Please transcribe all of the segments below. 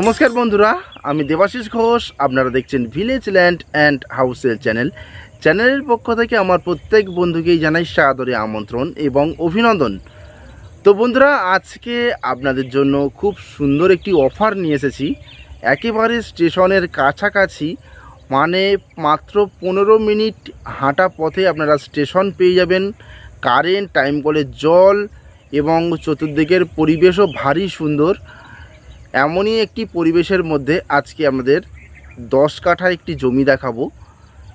নমস্কার বন্ধুরা, আমি দেবাশিস ঘোষ, আপনারা দেখছেন ভিলেজ ল্যান্ড অ্যান্ড হাউসেল চ্যানেল চ্যানেলের পক্ষ থেকে আমার প্রত্যেক বন্ধুকেই জানাই সাদরে আমন্ত্রণ এবং অভিনন্দন। তো বন্ধুরা, আজকে আপনাদের জন্য খুব সুন্দর একটি অফার নিয়ে এসেছি। একেবারে স্টেশনের কাছাকাছি মানে মাত্র পনেরো মিনিট হাঁটা পথে আপনারা স্টেশন পেয়ে যাবেন। কারেন্ট টাইম কলের জল এবং চতুর্দিকের পরিবেশও ভারী সুন্দর। এমনই একটি পরিবেশের মধ্যে আজকে আমাদের দশ কাঠা একটি জমি দেখাবো।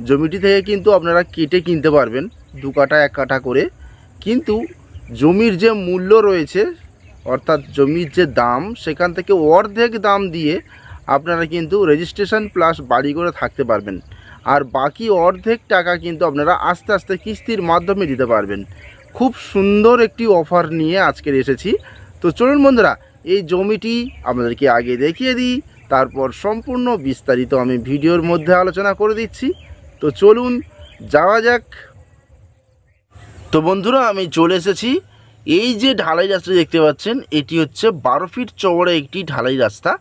জমিটি থেকে কিন্তু আপনারা কেটে কিনতে পারবেন, দু কাঠা, এক কাঠা করে। কিন্তু জমির যে মূল্য রয়েছে, অর্থাৎ জমির যে দাম, সেখান থেকে অর্ধেক দাম দিয়ে আপনারা কিন্তু রেজিস্ট্রেশন প্লাস বাড়ি করে থাকতে পারবেন। আর বাকি অর্ধেক টাকা কিন্তু আপনারা আস্তে আস্তে কিস্তির মাধ্যমে দিতে পারবেন। খুব সুন্দর একটি অফার নিয়ে আজকের এসেছি। তো চলুন বন্ধুরা এই জমিটি আপনাদেরকে আগে দেখিয়ে দিই, তারপর সম্পূর্ণ বিস্তারিত আমি ভিডিওর মধ্যে আলোচনা করে দিচ্ছি। তো চলুন, যাওয়া যাক। তো বন্ধুরা, আমি চলে এসেছি। এই যে ঢালাই রাস্তা দেখতে পাচ্ছেন, এটি হচ্ছে বারো ফিট চওড়া একটি ঢালাই রাস্তা।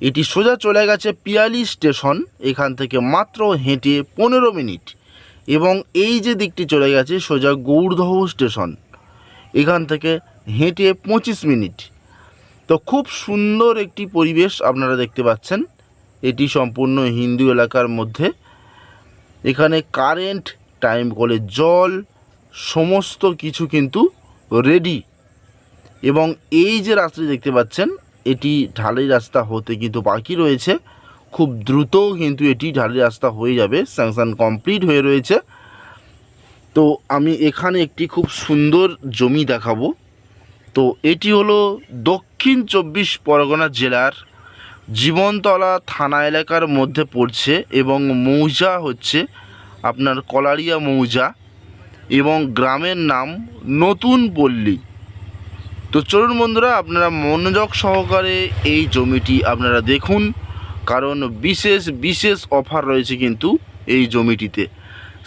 এটি সোজা চলে গেছে পিয়ালি স্টেশন, এখান থেকে মাত্র হেঁটে পনেরো মিনিট। এবং এই যে দিকটি চলে গেছে, সোজা গৌরদহ স্টেশন। এখান থেকে হেঁটে পঁচিশ মিনিট। তো খুব সুন্দর একটি পরিবেশ আপনারা দেখতে পাচ্ছেন। এটি সম্পূর্ণ হিন্দু এলাকার মধ্যে। এখানে কারেন্ট, টাইম কলের জল, সমস্ত কিছু কিন্তু রেডি এবং এই যে রাস্তাটি দেখতে পাচ্ছেন, এটি ঢালাই রাস্তা হতে কিন্তু বাকি রয়েছে। খুব দ্রুত কিন্তু এটি ঢালাই রাস্তা হয়ে যাবে, স্যাংশন কমপ্লিট হয়ে রয়েছে। তো আমি এখানে একটি খুব সুন্দর জমি দেখাবো। তো এটি হলো দক্ষিণ চব্বিশ পরগনা জেলার জীবনতলা থানা এলাকার মধ্যে পড়ছে এবং মৌজা হচ্ছে আপনার কলারিয়া মৌজা এবং গ্রামের নাম নতুন পল্লী। তো চলুন বন্ধুরা, আপনারা মনোযোগ সহকারে এই জমিটি আপনারা দেখুন, কারণ বিশেষ বিশেষ অফার রয়েছে কিন্তু এই জমিটিতে।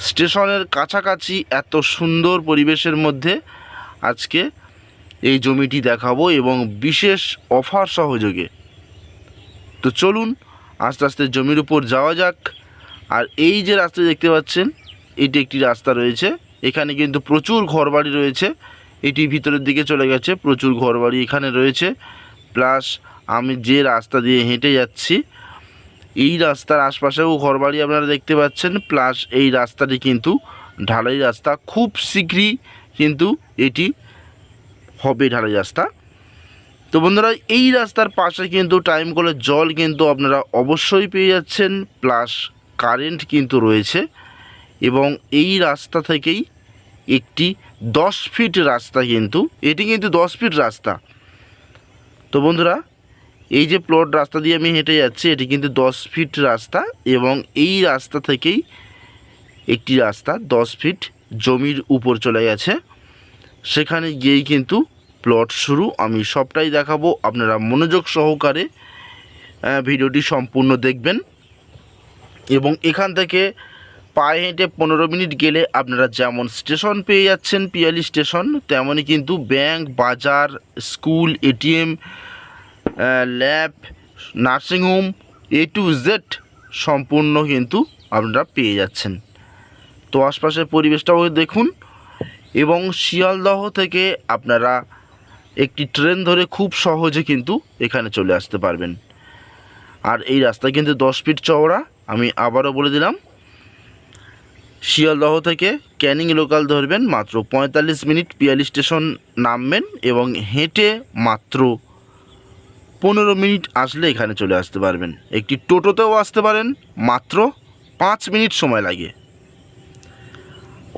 স্টেশনের কাছাকাছি এত সুন্দর পরিবেশের মধ্যে আজকে এই জমিটি দেখাবো এবং বিশেষ অফার সহযোগে। তো চলুন, আস্তে আস্তে জমির উপর যাওয়া যাক। আর এই যে রাস্তা দেখতে পাচ্ছেন, এটি একটি রাস্তা রয়েছে। এখানে কিন্তু প্রচুর ঘরবাড়ি রয়েছে। এটি ভিতরের দিকে চলে গেছে, প্রচুর ঘরবাড়ি এখানে রয়েছে। প্লাস আমি যে রাস্তা দিয়ে হেঁটে যাচ্ছি, এই রাস্তার আশপাশেও ঘরবাড়ি আপনারা দেখতে পাচ্ছেন। প্লাস এই রাস্তাটি কিন্তু ঢালাই রাস্তা। খুব শীঘ্রই কিন্তু এটি হবে ঢালাই রাস্তা। তো বন্ধুরা, এই রাস্তার পাশে কিন্তু টাইম কলের জল কিন্তু আপনারা অবশ্যই পেয়ে যাচ্ছেন প্লাস কারেন্ট কিন্তু রয়েছে এবং এই রাস্তা থেকেই একটি দশ ফিট রাস্তা কিন্তু, এটি কিন্তু দশ ফিট রাস্তা। তো বন্ধুরা, এই যে প্লট রাস্তা দিয়ে আমি হেঁটে যাচ্ছি, এটি কিন্তু দশ ফিট রাস্তা এবং এই রাস্তা থেকেই একটি রাস্তা দশ ফিট জমির উপর চলে গেছে। সেখানে গিয়েই কিন্তু প্লট শুরু। আমি সবটাই দেখাবো। আপনারা মনোযোগ সহকারে ভিডিওটি সম্পূর্ণ দেখবেন। এবং এখান থেকে পায়ে হেঁটে পনেরো মিনিট গেলে আপনারা যেমন স্টেশন পেয়ে যাচ্ছেন, পিয়ালি স্টেশন, তেমনই কিন্তু ব্যাংক, বাজার, school, ATM lab nursing home A to Z সম্পূর্ণ কিন্তু আপনারা পেয়ে যাচ্ছেন। তো আশপাশের পরিবেশটাও দেখুন। এবং শিয়ালদহ থেকে আপনারা একটি ট্রেন ধরে খুব সহজে কিন্তু এখানে চলে আসতে পারবেন। আর এই রাস্তা কিন্তু দশ ফিট চওড়া, আমি আবারও বলে দিলাম, শিয়ালদহ থেকে ক্যানিং লোকাল ধরবেন, মাত্র পঁয়তাল্লিশ মিনিট পিয়ালি স্টেশন নামবেন এবং হেঁটে মাত্র পনেরো মিনিট আসলে এখানে চলে আসতে পারবেন। একটি টোটোতেও আসতে পারেন, মাত্র পাঁচ মিনিট সময় লাগে।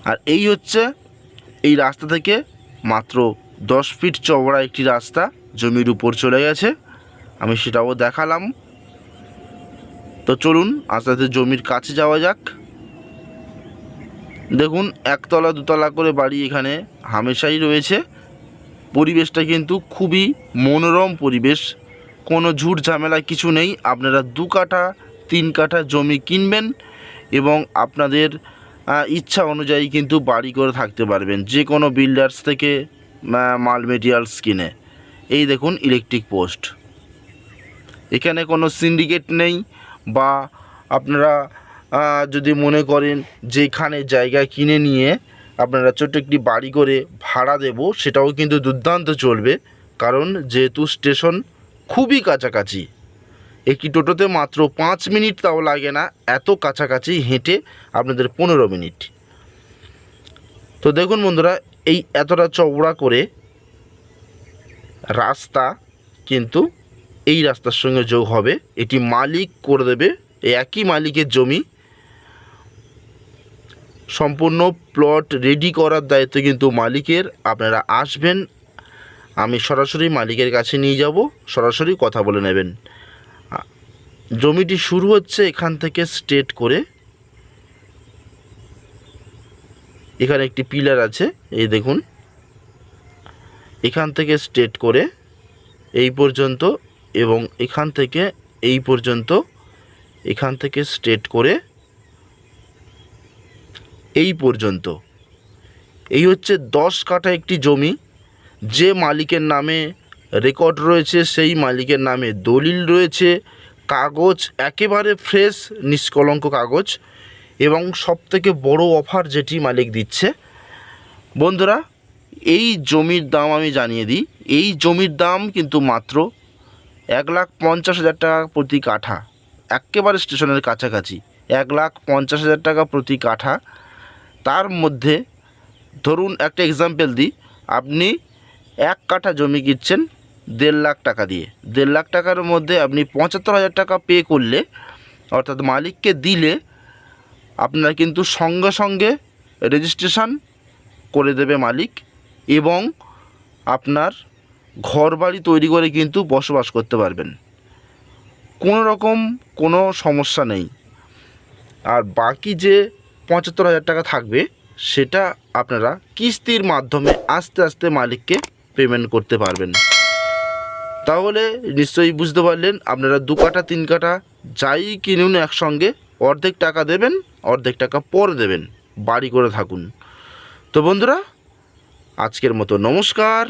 আর এই হচ্ছে এই রাস্তা থেকে মাত্র দশ ফিট চওড়া একটি রাস্তা জমির উপর চলে গেছে। আমি সেটাও দেখালাম। তো চলুন, আস্তে আস্তে জমির কাছে যাওয়া যাক। দেখুন, একতলা দুতলা করে বাড়ি এখানে হামেশাই রয়েছে। পরিবেশটা কিন্তু খুবই মনোরম পরিবেশ। কোনো ঝুট ঝামেলা কিছু নেই। আপনারা দু কাঠা, তিন কাঠা জমি কিনবেন এবং আপনাদের ইচ্ছা অনুযায়ী কিন্তু বাড়ি করে থাকতে পারবেন। যে কোনো বিল্ডার্স থেকে মাল মেটেরিয়ালস কিনে। এই দেখুন ইলেকট্রিক পোস্ট এখানে কোনো সিন্ডিকেট নেই বা আপনারা যদি মনে করেন যে এখানে জায়গা কিনে নিয়ে আপনারা ছোট্ট একটি বাড়ি করে ভাড়া দেব, সেটাও কিন্তু দুর্দান্ত চলবে। কারণ যেহেতু স্টেশন খুবই কাছাকাছি। একটি টোটোতে মাত্র পাঁচ মিনিট তাও লাগে না, এত কাছাকাছি হেঁটে আপনাদের পনেরো মিনিট। তো দেখুন বন্ধুরা, এই এতটা চওড়া করে রাস্তা কিন্তু এই রাস্তার সঙ্গে যোগ হবে। এটি মালিক করে দেবে, এই একই মালিকের জমি সম্পূর্ণ প্লট রেডি করার দায়িত্ব কিন্তু মালিকের। আপনারা আসবেন, আমি সরাসরি মালিকের কাছে নিয়ে যাব, সরাসরি কথা বলে নেবেন। জমিটি শুরু হচ্ছে এখান থেকে স্ট্রেট করে। এখানে একটি পিলার আছে, এই দেখুন। এখান থেকে স্ট্রেট করে এই পর্যন্ত এবং এখান থেকে এই পর্যন্ত এখান থেকে স্ট্রেট করে এই পর্যন্ত। এই হচ্ছে দশ কাঠা একটি জমি। যে মালিকের নামে রেকর্ড রয়েছে, সেই মালিকের নামে দলিল রয়েছে। কাগজ, একেবারে ফ্রেশ নিষ্কলঙ্ক কাগজ এবং সবথেকে বড় অফার যেটি মালিক দিচ্ছে। বন্ধুরা, এই জমির দাম আমি জানিয়ে দিই। এই জমির দাম কিন্তু মাত্র এক লাখ পঞ্চাশ হাজার টাকা প্রতি কাঠা। একেবারে স্টেশনের কাছাকাছি। এক লাখ পঞ্চাশ হাজার টাকা প্রতি কাঠা। তার মধ্যে ধরুন একটা এক্সাম্পল দিই। আপনি এক কাঠা জমি কিনছেন দেড় লাখ টাকা দিয়ে। দেড় লাখ টাকার মধ্যে আপনি পঁচাত্তর হাজার টাকা পে করলে, অর্থাৎ মালিককে দিলে আপনার কিন্তু সঙ্গে সঙ্গে রেজিস্ট্রেশন করে দেবে মালিক এবং আপনার ঘর বাড়ি তৈরি করে কিন্তু বসবাস করতে পারবেন। কোনো রকম কোনো সমস্যা নেই। আর বাকি যে পঁচাত্তর হাজার টাকা থাকবে, সেটা আপনারা কিস্তির মাধ্যমে আস্তে আস্তে মালিককে পেমেন্ট করতে পারবেন। তাহলে নিশ্চয়ই বুঝতে পারলেন আপনারা দু কাটা, তিন কাটা যাই কিনুন একসঙ্গে, অর্ধেক টাকা দেবেন, অর্ধেক টাকা পরে দেবেন, বাড়ি করে থাকুন। তো বন্ধুরা, আজকের মতো নমস্কার।